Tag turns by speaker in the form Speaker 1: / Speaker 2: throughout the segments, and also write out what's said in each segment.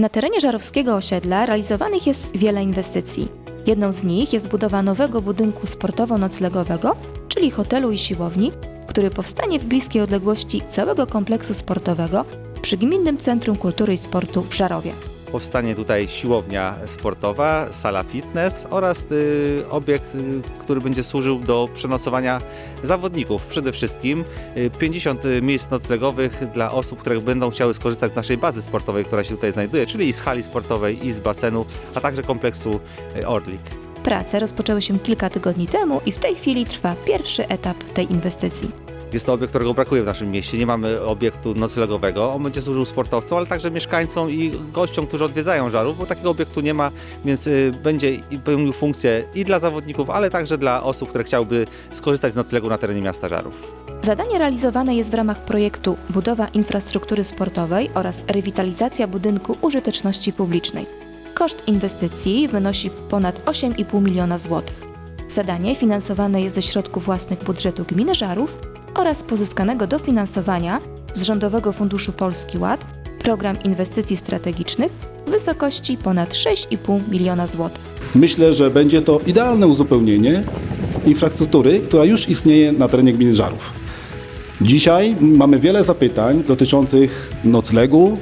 Speaker 1: Na terenie żarowskiego osiedla realizowanych jest wiele inwestycji. Jedną z nich jest budowa nowego budynku sportowo-noclegowego, czyli hotelu i siłowni, który powstanie w bliskiej odległości całego kompleksu sportowego przy Gminnym Centrum Kultury i Sportu w Żarowie.
Speaker 2: Powstanie tutaj siłownia sportowa, sala fitness oraz y, obiekt, y, który będzie służył do przenocowania zawodników. Przede wszystkim y, 50 miejsc noclegowych dla osób, które będą chciały skorzystać z naszej bazy sportowej, która się tutaj znajduje, czyli i z hali sportowej, i z basenu, a także kompleksu y, Orlik.
Speaker 1: Prace rozpoczęły się kilka tygodni temu i w tej chwili trwa pierwszy etap tej inwestycji.
Speaker 2: Jest to obiekt, którego brakuje w naszym mieście. Nie mamy obiektu noclegowego. On będzie służył sportowcom, ale także mieszkańcom i gościom, którzy odwiedzają Żarów, bo takiego obiektu nie ma, więc y, będzie pełnił funkcję i dla zawodników, ale także dla osób, które chciałyby skorzystać z noclegu na terenie miasta Żarów.
Speaker 1: Zadanie realizowane jest w ramach projektu Budowa infrastruktury sportowej oraz rewitalizacja budynku użyteczności publicznej. Koszt inwestycji wynosi ponad 8,5 miliona złotych. Zadanie finansowane jest ze środków własnych budżetu gminy Żarów oraz pozyskanego dofinansowania z Rządowego Funduszu Polski Ład, Program Inwestycji Strategicznych w wysokości ponad 6,5 miliona złotych.
Speaker 3: Myślę, że będzie to idealne uzupełnienie infrastruktury, która już istnieje na terenie gminy Żarów. Dzisiaj mamy wiele zapytań dotyczących noclegu,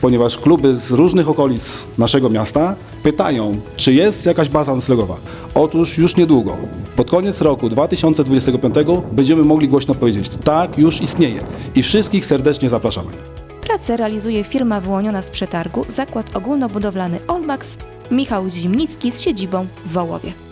Speaker 3: ponieważ kluby z różnych okolic naszego miasta pytają, czy jest jakaś baza noclegowa. Otóż już niedługo, pod koniec roku 2025 będziemy mogli głośno powiedzieć, tak, już istnieje i wszystkich serdecznie zapraszamy.
Speaker 1: Pracę realizuje firma wyłoniona z przetargu Zakład Ogólnobudowlany Olmax Michał Zimnicki z siedzibą w Wołowie.